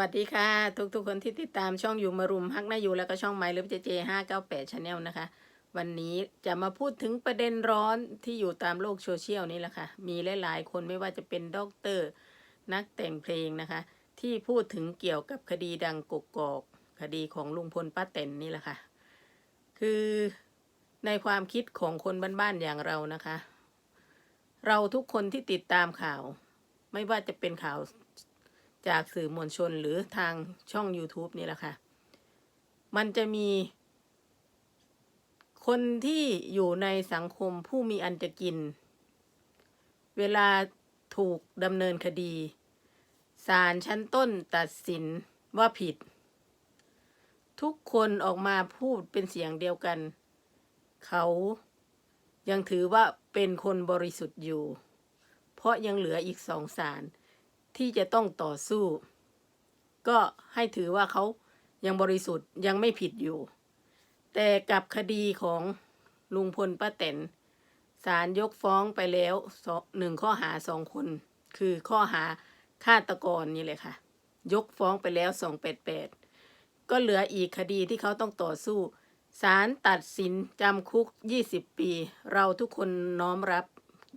วัสดีค่ะ ทุกๆคนที่ติดตามช่องอยู่มารุมฮักนาอยู่แล้วก็ช่องไมล์ลิฟเจเจห้าเก้าแปดชาแนลนะคะ วันนี้จะมาพูดถึงประเด็นร้อนที่อยู่ตามโลกโซเชียลนี่แหละค่ะ มีหลายๆคนไม่ว่าจะเป็นด็อกเตอร์ นักแต่งเพลงนะคะ ที่พูดถึงเกี่ยวกับคดีดังกกอกคดีของลุงพลป้าแตนนี่แหละค่ะ คือในความคิดของคนบ้านๆอย่างเรานะคะ เราทุกคนที่ติดตามข่าว ไม่ว่าจะเป็นข่าว จากสื่อมวลชนหรือทางช่อง YouTube นี่แหละค่ะ มันจะมี คนที่อยู่ในสังคมผู้มีอันจะกิน เวลาถูกดำเนินคดีศาลชั้นต้นตัดสินว่าผิด ทุกคนออกมาพูดเป็นเสียงเดียวกัน เขายังถือว่าเป็นคนบริสุทธิ์อยู่ เพราะยังเหลืออีกสองศาล ที่จะต้องต่อสู้ ก็ให้ถือว่าเขายังบริสุทธิ์ยังไม่ผิดอยู่ แต่กับคดีของลุงพลป้าแตนศาลยกฟ้องไปแล้วหนึ่งข้อหาสองคน คือข้อหาฆาตกรนี่เลยค่ะ ยกฟ้องไปแล้วสองแปดแปดก็เหลืออีกคดีที่เขาต้องต่อสู้ศาลตัดสินจำคุก 20 ปี เราทุกคนน้อมรับ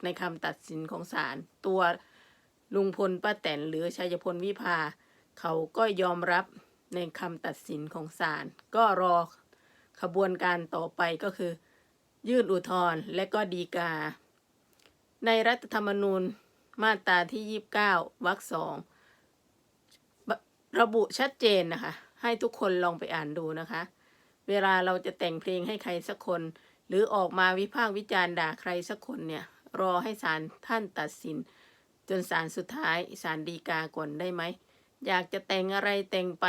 ในคำตัดสินของศาลตัว ลุงพลป้าแตนหรือชัยพลวิภา เขาก็ยอมรับในคำตัดสินของศาลก็รอขบวนการต่อไปก็คือ ยื่นอุทธรณ์และก็ดีกา ในรัฐธรรมนูญมาตราที่ 29 วรรคสองระบุชัดเจนนะคะ ให้ทุกคนลองไปอ่านดูนะคะ เวลาเราจะแต่งเพลงให้ใครสักคน หรือออกมาวิพากษ์วิจารณ์ด่าใครสักคนเนี่ย รอให้ศาลท่านตัดสิน จนศาลสุดท้ายศาลฎีกาก่อนได้ไหม อยากจะแต่งอะไรแต่งไป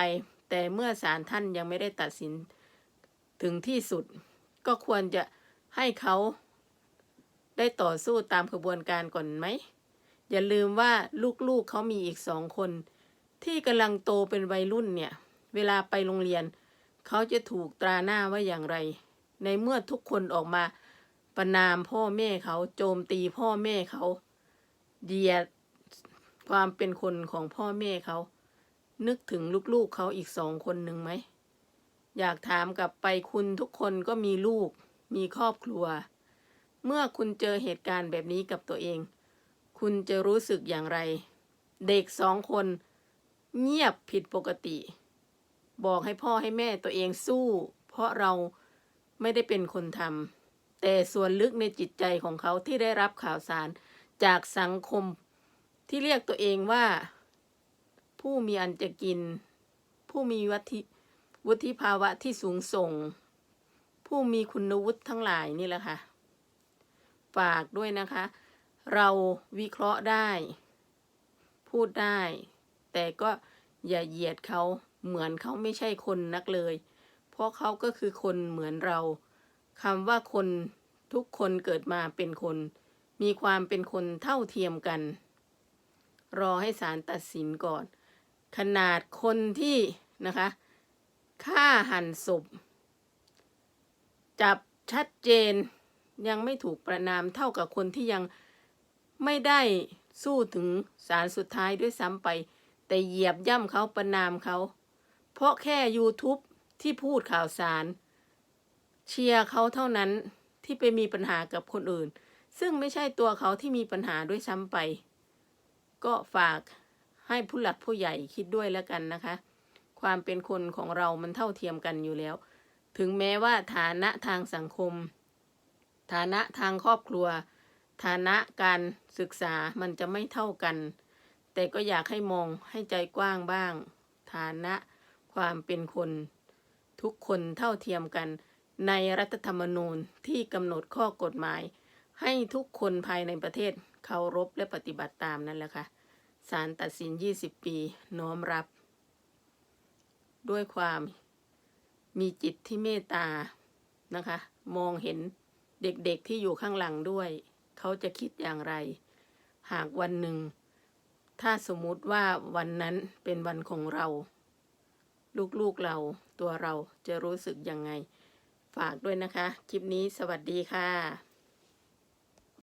แต่เมื่อศาลท่านยังไม่ได้ตัดสินถึงที่สุด ก็ควรจะให้เขาได้ต่อสู้ตามขบวนการก่อนไหม อย่าลืมว่าลูกๆเขามีอีกสองคน ที่กำลังโตเป็นวัยรุ่นเนี่ย เวลาไปโรงเรียน เขาจะถูกตราหน้าว่าอย่างไร ในเมื่อทุกคนออกมาประนามพ่อแม่เขาโจมตีพ่อแม่เขา เหยียดความเป็นคนของพ่อแม่เขา นึกถึงลูกๆเขาอีกสองคนหนึ่งไหม อยากถามกลับไปคุณทุกคนก็มีลูก มีครอบครัว เมื่อคุณเจอเหตุการณ์แบบนี้กับตัวเอง คุณจะรู้สึกอย่างไร เด็กสองคน เงียบผิดปกติ บอกให้พ่อให้แม่ตัวเองสู้ เพราะเราไม่ได้เป็นคนทำแต่ส่วนลึกในจิตใจของเขาที่ได้รับข่าวสาร จากสังคมที่เรียกตัวเองว่า ผู้มีอันจะกิน ผู้มีวัติวุฒิภาวะที่สูงส่ง ผู้มีคุณวุฒิทั้งหลายนี่แหละค่ะ ฝากด้วยนะคะ เราวิเคราะห์ได้ พูดได้ แต่ก็อย่าเหยียดเขาเหมือนเขาไม่ใช่คนนักเลย เพราะเขาก็คือคนเหมือนเราคำว่าคนทุกคนเกิดมาเป็นคน มีความเป็นคนเท่าเทียมกัน รอให้ศาลตัดสินก่อน ขนาดคนที่นะคะฆ่าหันศพ จับชัดเจนยังไม่ถูกประนามเท่ากับคนที่ยังไม่ได้สู้ถึงศาลสุดท้ายด้วยซ้ำไป แต่เหยียบย่ำเขาประนามเขา เพราะแค่ YouTube ที่พูดข่าวสาร เชียร์เขาเท่านั้นที่ไปมีปัญหากับคนอื่น ซึ่งไม่ใช่ตัวเขาที่มีปัญหาด้วยซ้ำไป ก็ฝากให้ผู้หลักผู้ใหญ่คิดด้วยแล้วกันนะคะ ความเป็นคนของเรามันเท่าเทียมกันอยู่แล้ว ถึงแม้ว่าฐานะทางสังคม ฐานะทางครอบครัว ฐานะการศึกษามันจะไม่เท่ากัน แต่ก็อยากให้มองให้ใจกว้างบ้าง ฐานะความเป็นคน ทุกคนเท่าเทียมกันในรัฐธรรมนูญที่กำหนดข้อกฎหมาย ให้ทุกคนภายในประเทศเคารพและปฏิบัติตามนั่นแหละค่ะศาลตัดสิน 20 ปีน้อมรับ ด้วยความมีจิตที่เมตตานะคะ มองเห็นเด็กๆที่อยู่ข้างหลังด้วย เขาจะคิดอย่างไร หากวันหนึ่ง ถ้าสมมุติว่าวันนั้นเป็นวันของเรา ลูกๆเราตัวเราจะรู้สึกยังไง ฝากด้วยนะคะ คลิปนี้สวัสดีค่ะ